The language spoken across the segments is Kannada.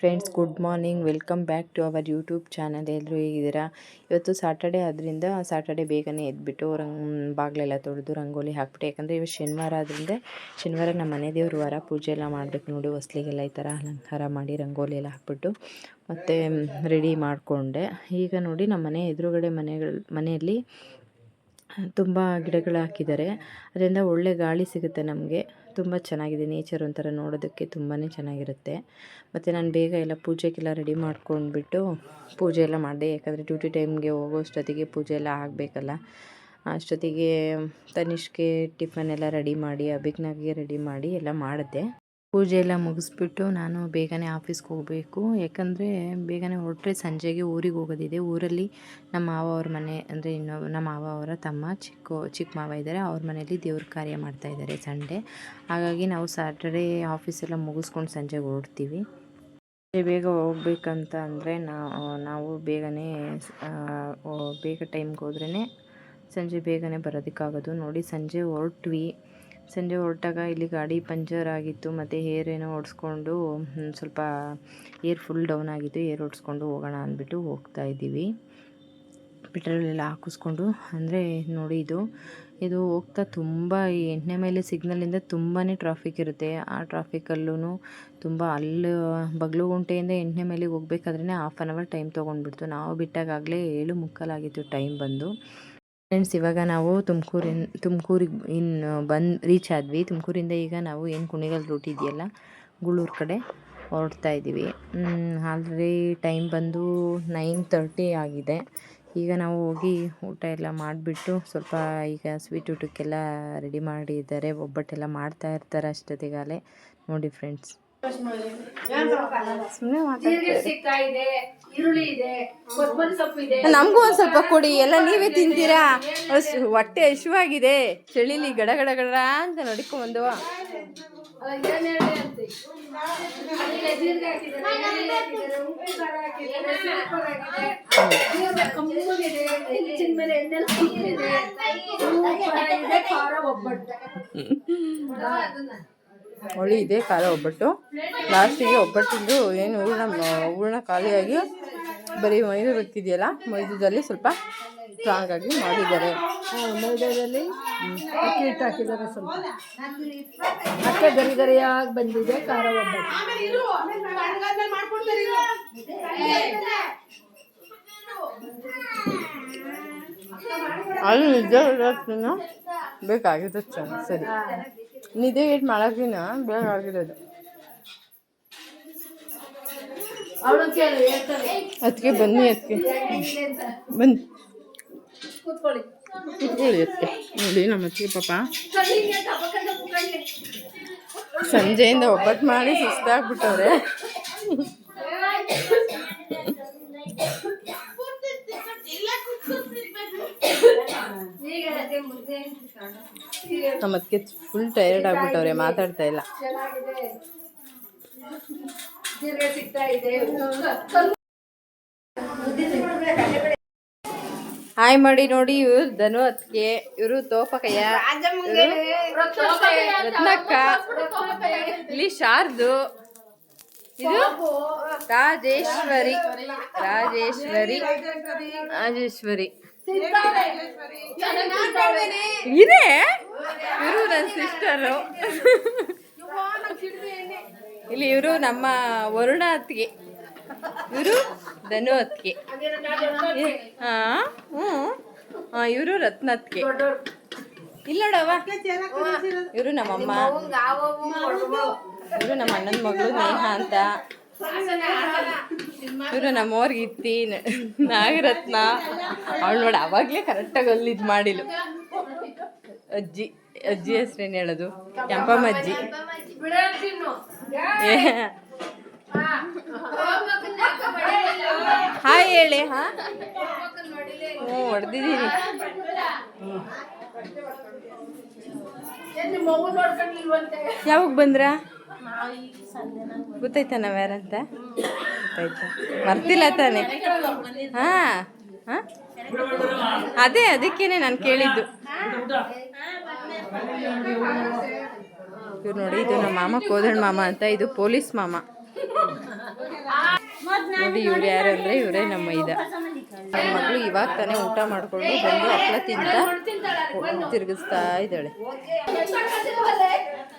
Friends, good morning. Welcome back to our YouTube channel. ಎಲ್ಲರೂ ಹೇಗಿದ್ದೀರಾ? ಇವತ್ತು ಸಾಟರ್ಡೆ ಆದ್ದರಿಂದ ಸಾಟರ್ಡೆ ಬೇಗನೆ ಎದ್ಬಿಟ್ಟು ರಂಗ್ ಬಾಗಿಲೆಲ್ಲ ತೊಳೆದು ರಂಗೋಲಿ ಹಾಕ್ಬಿಟ್ಟು, ಯಾಕಂದರೆ ಇವತ್ತು ಶನಿವಾರ ಆದ್ರಿಂದ ಶನಿವಾರ ನಮ್ಮ ಮನೆ ದೇವ್ರ ವಾರ, ಪೂಜೆ ಎಲ್ಲ ಮಾಡಬೇಕು ನೋಡಿ, ಹೊಸ್ಲಿಗೆಲ್ಲ ಈ ಥರ ಅಲಂಕಾರ ಮಾಡಿ ರಂಗೋಲಿ ಎಲ್ಲ ಹಾಕ್ಬಿಟ್ಟು ಮತ್ತು ರೆಡಿ ಮಾಡಿಕೊಂಡೆ. ಈಗ ನೋಡಿ ನಮ್ಮ ಮನೆ ಎದುರುಗಡೆ ಮನೆಗಳು, ಮನೆಯಲ್ಲಿ ತುಂಬ ಗಿಡಗಳು ಹಾಕಿದ್ದಾರೆ. ಅದರಿಂದ ಒಳ್ಳೆ ಗಾಳಿ ಸಿಗುತ್ತೆ ನಮಗೆ. ತುಂಬ ಚೆನ್ನಾಗಿದೆ. ನೇಚರ್ ಒಂಥರ ನೋಡೋದಕ್ಕೆ ತುಂಬಾ ಚೆನ್ನಾಗಿರುತ್ತೆ. ಮತ್ತು ನಾನು ಬೇಗ ಎಲ್ಲ ಪೂಜೆಗೆಲ್ಲ ರೆಡಿ ಮಾಡ್ಕೊಂಡ್ಬಿಟ್ಟು ಪೂಜೆ ಎಲ್ಲ ಮಾಡಿದೆ. ಯಾಕಂದರೆ ಡ್ಯೂಟಿ ಟೈಮ್ಗೆ ಹೋಗೋಷ್ಟೊತ್ತಿಗೆ ಪೂಜೆ ಎಲ್ಲ ಆಗಬೇಕಲ್ಲ. ಅಷ್ಟೊತ್ತಿಗೆ ತನಿಷ್ಗೆ ಟಿಫನ್ ಎಲ್ಲ ರೆಡಿ ಮಾಡಿ, ಅಭಿಜ್ಞಾಗೆ ರೆಡಿ ಮಾಡಿ ಎಲ್ಲ ಮಾಡಿದೆ ಪೂಜೆ ಎಲ್ಲ ಮುಗಿಸ್ಬಿಟ್ಟು ನಾನು ಬೇಗನೆ ಆಫೀಸ್ಗೆ ಹೋಗಬೇಕು. ಯಾಕಂದರೆ ಬೇಗನೆ ಹೊರಟ್ರೆ ಸಂಜೆಗೆ ಊರಿಗೆ ಹೋಗೋದಿದೆ. ಊರಲ್ಲಿ ನಮ್ಮ ಮಾವ ಅವ್ರ ಮನೆ ಅಂದರೆ ಇನ್ನೊಬ್ಬ ನಮ್ಮ ಮಾವ ಅವರ ತಮ್ಮ, ಚಿಕ್ಕ ಚಿಕ್ಕ ಮಾವ ಇದ್ದಾರೆ. ಅವ್ರ ಮನೆಯಲ್ಲಿ ದೇವ್ರ ಕಾರ್ಯ ಮಾಡ್ತಾ ಇದ್ದಾರೆ ಸಂಡೇ. ಹಾಗಾಗಿ ನಾವು ಸ್ಯಾಟರ್ಡೇ ಆಫೀಸೆಲ್ಲ ಮುಗಿಸ್ಕೊಂಡು ಸಂಜೆಗೆ ಹೊರಡ್ತೀವಿ. ಬೇಗ ಹೋಗ್ಬೇಕಂತ ಅಂದರೆ ನಾವು ನಾವು ಬೇಗನೆ ಬೇಗ ಟೈಮ್ಗೆ ಹೋದ್ರೇ ಸಂಜೆ ಬೇಗನೆ ಬರೋದಕ್ಕಾಗೋದು. ನೋಡಿ ಸಂಜೆ ಹೊರಟ್ವಿ. ಸಂಜೆ ಹೊರಟಾಗ ಇಲ್ಲಿ ಗಾಡಿ ಪಂಚರ್ ಆಗಿತ್ತು, ಮತ್ತು ಏರ್ ಏನೋ ಓಡಿಸ್ಕೊಂಡು ಸ್ವಲ್ಪ ಏರ್ ಫುಲ್ ಡೌನ್ ಆಗಿತ್ತು, ಏರ್ ಓಡಿಸ್ಕೊಂಡು ಹೋಗೋಣ ಅಂದ್ಬಿಟ್ಟು ಹೋಗ್ತಾ ಇದ್ದೀವಿ. ಪೆಟ್ರೋಲ್ ಎಲ್ಲ ಹಾಕಿಸ್ಕೊಂಡು, ಅಂದರೆ ನೋಡಿ ಇದು ಇದು ಹೋಗ್ತಾ ತುಂಬ ಈ ಎಂಟನೇ ಮೇಲೆ ಸಿಗ್ನಲಿಂದ ತುಂಬಾ ಟ್ರಾಫಿಕ್ ಇರುತ್ತೆ. ಆ ಟ್ರಾಫಿಕಲ್ಲೂ ತುಂಬ ಅಲ್ಲಿ, ಬಗ್ಲು ಗುಂಟೆಯಿಂದ ಎಂಟನೇ ಮೇಲೆ ಹೋಗ್ಬೇಕಾದ್ರೆ ಹಾಫ್ ಆನ್ ಅವರ್ ಟೈಮ್ ತೊಗೊಂಡ್ಬಿಡ್ತು. ನಾವು ಬಿಟ್ಟಾಗಲೇ ಏಳು ಮುಕ್ಕಾಲಾಗಿತ್ತು ಟೈಮ್ ಬಂದು. ಫ್ರೆಂಡ್ಸ್ ಇವಾಗ ನಾವು ತುಮಕೂರಿನ ತುಮಕೂರಿಗೆ ಇನ್ನು ಬಂದು ರೀಚ್ ಆದ್ವಿ. ತುಮಕೂರಿಂದ ಈಗ ನಾವು ಏನು ಕುಣಿಗಲ್ ರೂಟ್ ಇದೆಯಲ್ಲ, ಗುಳೂರು ಕಡೆ ಹೊರಡ್ತಾ ಇದ್ದೀವಿ ಆಲ್ರೆಡಿ ಟೈಮ್ ಬಂದು ನೈನ್ ತರ್ಟಿ ಆಗಿದೆ. ಈಗ ನಾವು ಹೋಗಿ ಊಟ ಎಲ್ಲ ಮಾಡಿಬಿಟ್ಟು ಸ್ವಲ್ಪ ಈಗ ಸ್ವೀಟ್ ಊಟಕ್ಕೆಲ್ಲ ರೆಡಿ ಮಾಡಿದ್ದಾರೆ. ಒಬ್ಬಟ್ಟೆಲ್ಲ ಮಾಡ್ತಾ ಇರ್ತಾರೆ ಅಷ್ಟೊತ್ತಿಗಾಲೇ. ನೋಡಿ ಫ್ರೆಂಡ್ಸ್ ನಮಗೂ ಒಂದ್ ಸ್ವಲ್ಪ ಕೊಡಿ ಎಲ್ಲ ನೀವೇ ತಿಂತೀರಾ? ಅಷ್ಟು ಹೊಟ್ಟೆ ಹಶುವಾಗಿದೆ ಚಳಿಲಿ ಗಡ ಗಡ ಗಡ ಅಂತ ನೋಡಿಕೊಂಬಂದು ಒಳ್ಳೆ ಇದೆ ಖಾರ ಒಬ್ಬಟ್ಟು. ಲಾಸ್ಟಿಗೆ ಒಬ್ಬಟ್ಟಿಂದು ಏನು ಹೂರ್ಣ ಹೂರ್ಣ ಖಾಲಿಯಾಗಿ ಬರೀ ಮೈದು ಬರ್ತಿದೆಯಲ್ಲ ಮೈದುದಲ್ಲಿ ಸ್ವಲ್ಪ ಸ್ಟ್ರಾಂಗ್ ಆಗಿ ಮಾಡಿದ್ದಾರೆ. ಮೈದಾದಲ್ಲಿ ಅಕ್ಕಿ ಹಿಟ್ಟು ಹಾಕಿದ್ದಾರೆ ಸ್ವಲ್ಪ. ಮತ್ತೆ ಗರಿ ಗರಿಯಾಗಿ ಬಂದಿದೆ ಖಾರ ಒಬ್ಬಟ್ಟು. ಅಲ್ಲಿ ನಿಜ ಬೇಕಾಗಿದ್ದು ಚೆನ್ನಾಗಿ ಸರಿ. ನಿದ್ದೆ ಏಟ್ ಮಾಡಕ್ಕಿನ ಬೇಗ ಆಗಿರೋದು ಅದಕ್ಕೆ ಬನ್ನಿ ಅದಕ್ಕೆ ಬನ್ನಿ. ಕೂತ್ಕೊಳ್ಳಿ. ಕೂತ್ಕೊಳ್ಳಿ ಅದಕ್ಕೆ ನೋಡಿ ನಮ್ಮ ಅತ್ತಿಗೆ ಪಾಪ. ಸಂಜೆಯಿಂದ ಒಬ್ಬಟ್ಟು ಮಾಡಿ ಸುಸ್ತಾಗ್ಬಿಟ್ಟವ್ರೆ. ನಮ್ಮ ಅದಕ್ಕೆ ಫುಲ್ ಟೈರ್ಡ್ ಆಗ್ಬಿಟ್ಟವ್ರೆ ಮಾತಾಡ್ತಾ ಇಲ್ಲ. ಹಾಯ್ ಮಾಡಿ ನೋಡಿ ಇವ್ರು ಧನು ಅತ್ಗೆ ಇವರು ತೋಪಕಯ್ಯ ರತ್ನಕ್ಕ ಇಲ್ಲಿ ಶಾರ್ದು ಇದು ರಾಜೇಶ್ವರಿ ರಾಜೇಶ್ವರಿ ರಾಜೇಶ್ವರಿ. ಇದೆ? ಇವರು ನನ್ನ ಸಿಸ್ಟರು ಇಲ್ಲಿ ಇವರು ನಮ್ಮ ವರುಣ ಅತ್ತಿಗೆ. ಇವರು ಧನು ಅತ್ತಿಗೆ. ಹಾಂ ಹ್ಞೂ. ಹಾಂ ಇವರು ರತ್ನ ಅತ್ತಿಗೆ. ಇಲ್ಲ ನೋಡವ ಇವರು ನಮ್ಮಮ್ಮ. ಇವರು ನಮ್ಮ ಅಣ್ಣನ ಮಗಳು ನೇಹ ಅಂತ. ಇವರು ನಮ್ಮವ್ರಿಗೆ ಇತ್ತಿ ನಾಗರತ್ನ. ಅವಳು ನೋಡಿ ಅವಾಗಲೇ ಕರೆಕ್ಟಾಗಿ ಅಲ್ಲಿ ಇದು ಮಾಡಿಲ್ಲ ಅಜ್ಜಿ ಅಜ್ಜಿ ಹೆಸ್ರೇನು ಹೇಳೋದು? ಕೆಂಪಮ್ಮ ಅಜ್ಜಿ. ಹಾಯ್ ಹೇಳಿ ಹಾ? ಹ್ಞೂ ಹೊಡೆದಿದ್ದೀನಿ. ಯಾವಾಗ ಬಂದ್ರ? ಗೊತ್ತಾಯ್ತಾ ನಾವ್ ಯಾರಂತ? ಗೊತ್ತಾಯ್ತಾ? ಮರ್ತಿಲ್ಲ ತಾನೆ? ಹಾ ಹಾ? ಅದೇ, ಅದಕ್ಕೇನೆ ನಾನು ಕೇಳಿದ್ದು. ಇವ್ರು ನೋಡಿ, ಇದು ನಮ್ಮ ಮಾಮ ಕೋದಣ್ಣ ಮಾಮ ಅಂತ, ಇದು ಪೊಲೀಸ್ ಮಾಮ. ನೋಡಿ, ಇವ್ರು ಯಾರು ಅಂದ್ರೆ ಇವರೇ ನಮ್ಮ ಇದ ನನ್ನ ಮಗಳು ಇವಾಗ ತಾನೇ ಊಟ ಮಾಡ್ಕೊಂಡು ಬಂದು ಹಪ್ಪಳ ತಿಂತ, ತಿರುಗಿಸ್ತಾ ಇದ್ದಾಳೆ.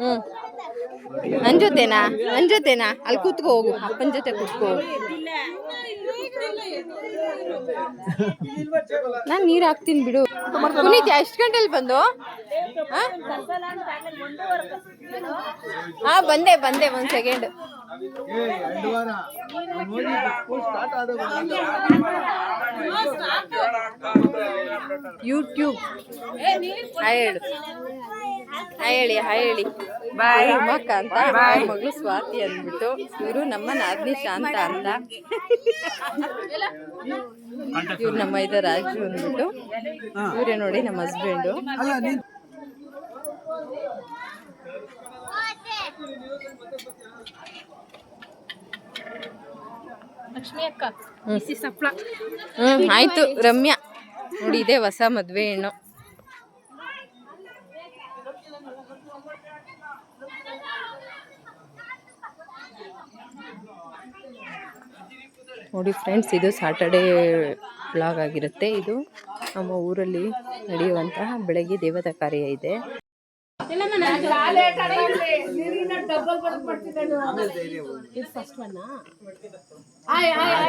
ಹ್ಞೂ ನನ್ ಜೊತೆನಾ? ನನ್ ಜೊತೆನಾ? ಅಲ್ಲಿ ಕೂತ್ಕೋ ಹೋಗು. ಅಪ್ಪನ ಜೊತೆ ಕೂತ್ಕೋ ನಾನ್ ನೀರು ಹಾಕ್ತೀನಿ ಬಿಡು. ಪುನೀತ್, ಎಷ್ಟು ಗಂಟೆಲಿ ಬಂದು? ಹಾ? ಬಂದೆ ಬಂದೆ, ಒಂದು ಸೆಕೆಂಡ್ ಯೂಟ್ಯೂಬ್ ಹೇಳು. ಹಾಯ್ ಹೇಳಿ ಹಾಯ್ ಹೇಳಿ. ಬಾಯ್ ಉಮಕ್ಕ ಅಂತ ಮಗಳು ಸ್ವಾತಿ ಅಂದ್ಬಿಟ್ಟು ಇವರು ನಮ್ಮ ನಾದ್ನಿ ಶಾಂತ ಅಂತ. ಇವ್ರು ನಮ್ಮ ಇದ ರಾಜು ಅಂದ್ಬಿಟ್ಟು ಇವರೇ ನೋಡಿ ನಮ್ಮ ಹಸ್ಬೆಂಡು ಲಕ್ಷ್ಮಿ ಅಕ್ಕ ಹ್ಮ್ ಆಯ್ತು ರಮ್ಯಾ. ನೋಡಿ ಇದೆ ಹೊಸ ಮದ್ವೆ ಹೆಣ್ಣು. ನೋಡಿ ಫ್ರೆಂಡ್ಸ್ ಇದು ಸಾಟರ್ಡೇ ಬ್ಲಾಗ್ ಆಗಿರುತ್ತೆ. ಇದು ನಮ್ಮ ಊರಲ್ಲಿ ನಡೆಯುವಂತಹ ಬೆಳಗ್ಗೆ ದೇವತಾ ಕಾರ್ಯ ಇದೆ.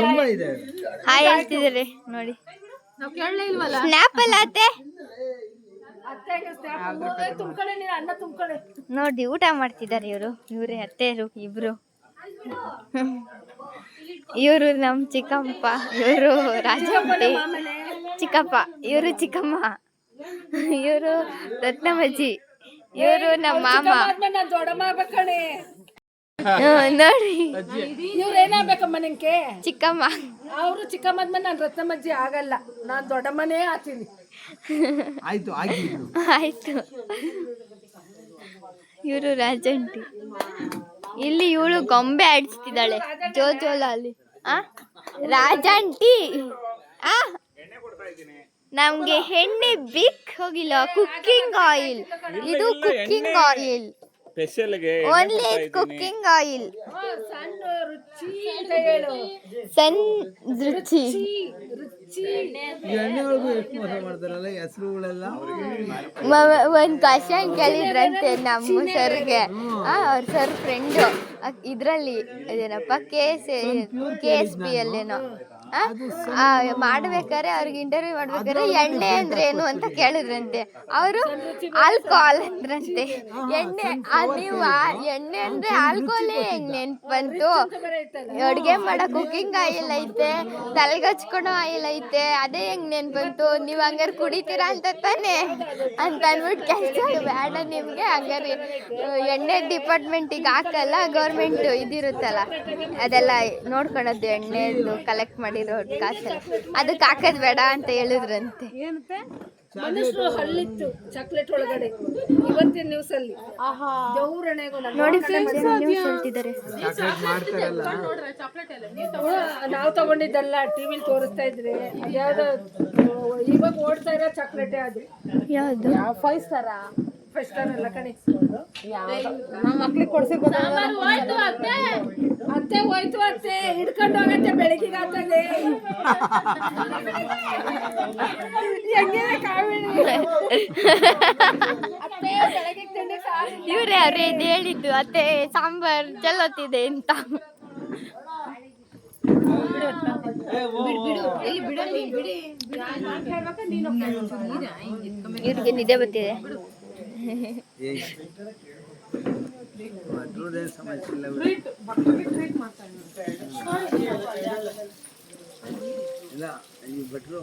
ತುಂಬಾ ಇದೆ. ಹಾಯ್ ಹೇಳ್ತಿದ್ದಾರೆ ನೋಡಿ. ನೋಡಿ ಊಟ ಮಾಡ್ತಿದ್ದಾರೆ ಇವರು. ಇವರೇ ಅತ್ತೆಯರು ಇಬ್ರು. ಇವರು ನಮ್ ಚಿಕ್ಕಪ್ಪ ಇವರು ರಾಜಮಟ್ಟಿ ಚಿಕ್ಕಪ್ಪ ಇವರು ಚಿಕ್ಕಮ್ಮ. ಇವರು ರತ್ನಮಜ್ಜಿ. ಇವರು ನಮ್ಮ ಮಾಮ. ನೋಡಿ. ಇವ್ರು ಏನಾಗ್ಬೇಕಮ್ಮ ನಿಂಗೆ ಚಿಕ್ಕಮ್ಮ. ಅವರು ಚಿಕ್ಕಮ್ಮದ್ಮೇಲೆ ನಾನು ರತ್ನಮಜ್ಜಿ ಆಗಲ್ಲ. ನಾನು ದೊಡ್ಡಮ್ಮನೇ ಆತೀನಿ ಆಯ್ತು ಆಯ್ತು. ಇವರು ರಾಜಂಟಿ. ಇಲ್ಲಿ ಇವಳು ಗೊಂಬೆ ಆಡಿಸ್ತಿದ್ದಾಳೆ. ಜೋ ಅಲ್ಲಿ ಆ? ರಾಜಂಟಿ. ಆ? ನಮ್ಗೆ ಹೆಣ್ಣೆ ಬಿಕ್ ಹೋಗಿಲ್ಲ. ಕುಕ್ಕಿಂಗ್ ಆಯಿಲ್ ಇದು ಕುಕ್ಕಿಂಗ್ ಆಯಿಲ್ ಸ್ಪೆಷಲ್ಗೆ ಓನ್ಲಿ ಕುಕ್ಕಿಂಗ್ ಆಯಿಲ್ ಸಣ್ಣ ರುಚಿ ಅಂತ ಹೇಳು. ಸನ್ ರುಚಿ. ಈ ಎಣ್ಣೆಗಳಿಗೂ ಎಷ್ಟು ಮೋಸ ಮಾಡ್ತಾರಲ್ಲ ಹೆಸರುಗಳೆಲ್ಲ ಮ- ಒಂದ್ ಕ್ವಶನ್ ಕೇಳಿದ್ರಂತೆ ನಮ್ಮ ಸರ್ಗೆ ಆ ಅವ್ರ ಸರ್ ಫ್ರೆಂಡು ಇದ್ರಲ್ಲಿ ಅದೇನಪ್ಪ K S K S P ಅಲ್ಲೇನೋ ಮಾಡ್ಬೇಕಾದ್ರೆ ಅವ್ರಿಗೆ ಇಂಟರ್ವ್ಯೂ ಮಾಡ್ಬೇಕಾದ್ರೆ ಎಣ್ಣೆ ಅಂದ್ರೆ ಏನು ಅಂತ ಕೇಳಿದ್ರಂತೆ. ಅವರು ಆಲ್ಕೋಹಾಲ್ ಅಂದ್ರಂತೆ. ಎಣ್ಣೆ ಆ, ನೀವು ಎಣ್ಣೆ ಅಂದ್ರೆ ಆಲ್ಕೋಹಾಲೇ ಹೆಂಗ್ ನೆನ್ಪು ಬಂತು ಅಡುಗೆ ಮಾಡೋ ಕುಕ್ಕಿಂಗ್ ಆಯಿಲ್ ಐತೆ. ತಲೆಗೆ ಹಚ್ಕೊಳೋ ಆಯಿಲ್ ಐತೆ. ಅದೇ ಹೆಂಗ್ ನೆನ್ಪಂತು? ಬಂತು ನೀವು ಹಂಗಾರೆ ಕುಡಿತೀರಾ ಅಂತ ತಾನೇ? ಅಂತ ಅಂದ್ಬಿಟ್ಟು ಕೆಲಸ ಬೇಡ ನಿಮಗೆ. ಹಂಗಾರೆ ಎಣ್ಣೆ ಡಿಪಾರ್ಟ್ಮೆಂಟಿಗೆ ಹಾಕಲ್ಲ ಗೌರ್ಮೆಂಟ್ ಇದಿರುತ್ತಲ್ಲ. ಅದೆಲ್ಲ ನೋಡ್ಕೊಳೋದು ಎಣ್ಣೆದು ಕಲೆಕ್ಟ್ ಮಾಡಿರೋ ಕಾಸೆಲ್ಲ. ಅದಕ್ಕೆ ಹಾಕೋದ್ ಬೇಡ ಅಂತ ಹೇಳಿದ್ರಂತೆ. ಮನುಷ್ಯರು ಹಳ್ಳಿತ್ತು ಚಾಕ್ಲೇಟ್ ಒಳಗಡೆ. ಇವತ್ತಿನ ನ್ಯೂಸ್ ಅಲ್ಲಿ ನೋಡಿ ಫ್ರೆಂಡ್ಸ್ ನ್ಯೂಸ್ ಹೇಳ್ತಿದ್ದಾರೆ. ಚಾಕ್ಲೇಟ್ ಮಾಡ್ತಾರಲ್ಲ. ನಾವು ತಗೊಂಡಿದ್ದಲ್ಲ ಟಿವಿಲಿ ತೋರಿಸ್ತಾ ಇದ್ರೆ. ಇವಾಗ ಓಡ್ತಾ ಇರೋ ಚಾಕ್ಲೇಟೇ ಅದು ಯಾವುದು? ಫೈವ್ ಸ್ಟಾರ ಫೈವ್ ಸ್ಟಾರ್ ಅಲ್ಲ ಕಣಿ ನಮ್ಮ ಮಕ್ಳಿಗೆ ಕೊಡ್ಸಿರ್ಬೋದು ಅತ್ತೆ ಹೋಯ್ತು ಅತ್ತೆ ಹಿಡ್ಕೊಂಡು ಹೋಗತ್ತೆ ಬೆಳಗಿಗೆ ಆತದೆ. ಹೆಂಗೆ ಇವರೇ ಅವ್ರೇ ಇದು ಹೇಳಿದ್ದು ಅತ್ತೆ ಸಾಂಬಾರ್ ಚಲೋತಿದೆ ಅಂತ. ಇವ್ರಿಗೆ ನಿದ್ದೆ ಬರ್ತಿದೆ. ಭಟ್ರದೇ ಸಮಸ್ಯೆ ಇಲ್ಲ ಬಿಡು. ಇಲ್ಲ ಈ ಭಟ್ರು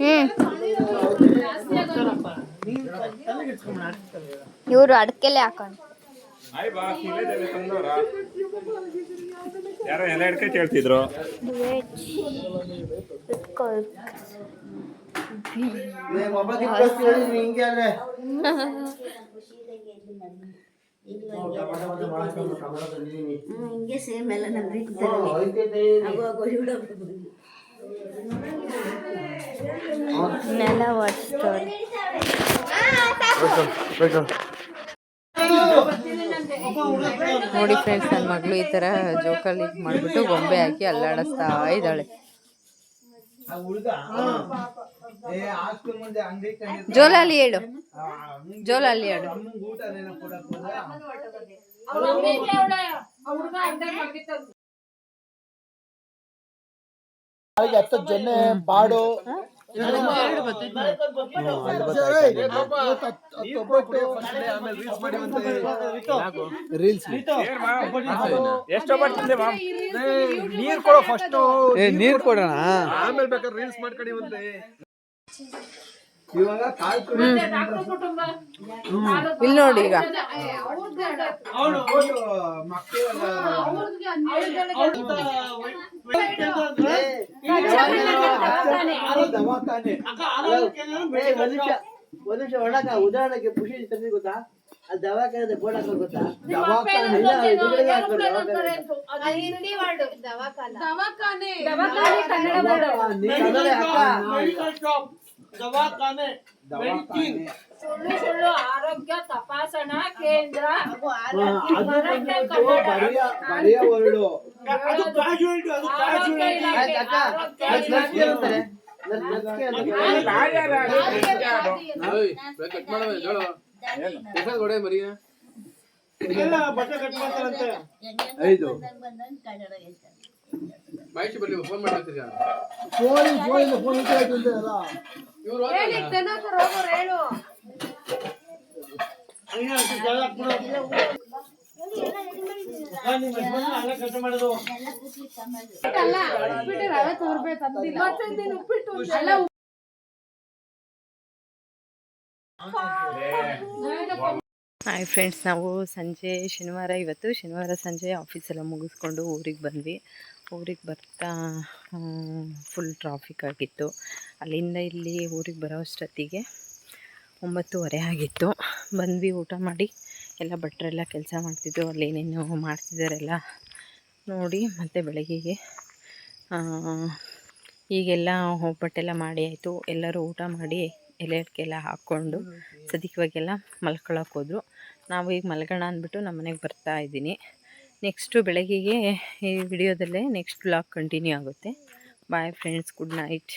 ಹ್ಮ್. ಇವರು ಅಡಕೆಲೆ ಹಾಕೊಂಡು ಆಯ್ ಬಾ ಇಲ್ಲೇ ತಂದವ್ರ ಯಾರೋ ಎಲೆ ಅಡ್ಕೆ ಕೇಳ್ತಿದ್ರು? ಮೊಬೈಲ್ ಹಿಂಗೆ ಆದ್ರೆ. ಹಿಂಗೆ ಸೇಮ್ ಎಲ್ಲ ನಮ್ಮ ನೆಲ ಒಡ್ಸ್ತಾರೆ ನೋಡಿ ಫ್ರೆಂಡ್ಸ್ ನನ್ನ ಮಗಳು ಈ ಥರ ಜೋಕಾಲಿ ಮಾಡಿಬಿಟ್ಟು ಗೊಂಬೆ ಹಾಕಿ ಅಲ್ಲಾಡಿಸ್ತಾ ಇದ್ದಾಳೆ. జోలాలియాడు జోలాలియాడు జోలాలి ఏడు. జొన్న పాడు. ರೀಲ್ಸ್ ಎಷ್ಟು ಬರ್ತಿದ್ದೆ ಮಾಮ್ ನೀರ್ ಕೊಡೋ ಫಸ್ಟ್ ನೀರ್ ಕೊಡೋಣ ಆಮೇಲೆ ಬೇಕಾದ್ರೆ ರೀಲ್ಸ್ ಮಾಡ್ಕೊಂಡಿವಂತೆ ಇವಾಗ ಕಾಲ್ ತುಳಿ ಇಲ್ಲಿ ನೋಡಿ ಈಗ. ಮನುಷ್ಯ ದವಾಖಾನೆ. ಒಂದು ನಿಮಿಷ ಒಳಗ ಉದಾಹರಣೆಗೆ ಖುಷಿ ತಂದಿ ಗೊತ್ತಾ? ಆ ದವಾಖಾನೆ ಬೋರ್ಡ್ ಹಾಕೋ ಗೊತ್ತಾ? ದವಾಖಾನೆ ದವಾಖಾನೆ. ದವಾಖಾನೆ. ಕನ್ನಡ ಸುಳ್ಳು ಸುಳ್ಳು ಆರೋಗ್ಯ ತಪಾಸಣಾ ಕೇಂದ್ರ. ಹಾ, ಅದು ಫೋನ್ ಫೋನ್ ಉಪ್ಪಿಟ್ಟು ಅಲ್ಲ ಹಾಯ್ ಫ್ರೆಂಡ್ಸ್ ನಾವು ಸಂಜೆ ಶನಿವಾರ ಇವತ್ತು ಶನಿವಾರ ಸಂಜೆ ಆಫೀಸೆಲ್ಲ ಮುಗಿಸ್ಕೊಂಡು ಊರಿಗೆ ಬಂದ್ವಿ. ಊರಿಗೆ ಬರ್ತಾ ಫುಲ್ ಟ್ರಾಫಿಕ್ ಆಗಿತ್ತು. ಅಲ್ಲಿಂದ ಇಲ್ಲಿ ಊರಿಗೆ ಬರೋ ಅಷ್ಟೊತ್ತಿಗೆ ಒಂಬತ್ತುವರೆ ಆಗಿತ್ತು. ಬಂದ್ವಿ ಊಟ ಮಾಡಿ. ಎಲ್ಲ ಭಟ್ರೆಲ್ಲ ಕೆಲಸ ಮಾಡ್ತಿದ್ರು. ಅಲ್ಲಿ ಏನೇನು ಮಾಡ್ತಿದ್ದಾರೆಲ್ಲ ನೋಡಿ ಮತ್ತು ಬೆಳಗ್ಗೆಗೆ ಈಗೆಲ್ಲ ಒಬ್ಬಟ್ಟೆಲ್ಲ ಮಾಡಿ ಆಯಿತು. ಎಲ್ಲರೂ ಊಟ ಮಾಡಿ ಎಲೆ ಅಡಿಕೆಲ್ಲ ಹಾಕ್ಕೊಂಡು ಸದಿಕ್ವಾಗೆಲ್ಲ ಮಲ್ಕೊಳ್ಳೋಕೆ ಹೋದರು. ನಾವು ಈಗ ಮಲ್ಗೋಣ ಅಂದ್ಬಿಟ್ಟು ನಮ್ಮ ಮನೆಗೆ ಬರ್ತಾ ಇದ್ದೀನಿ. ನೆಕ್ಸ್ಟು ಬೆಳಗ್ಗೆಗೆ ಈ ವಿಡಿಯೋದಲ್ಲೇ ನೆಕ್ಸ್ಟ್ ಬ್ಲಾಗ್ ಕಂಟಿನ್ಯೂ ಆಗುತ್ತೆ. Bye friends good night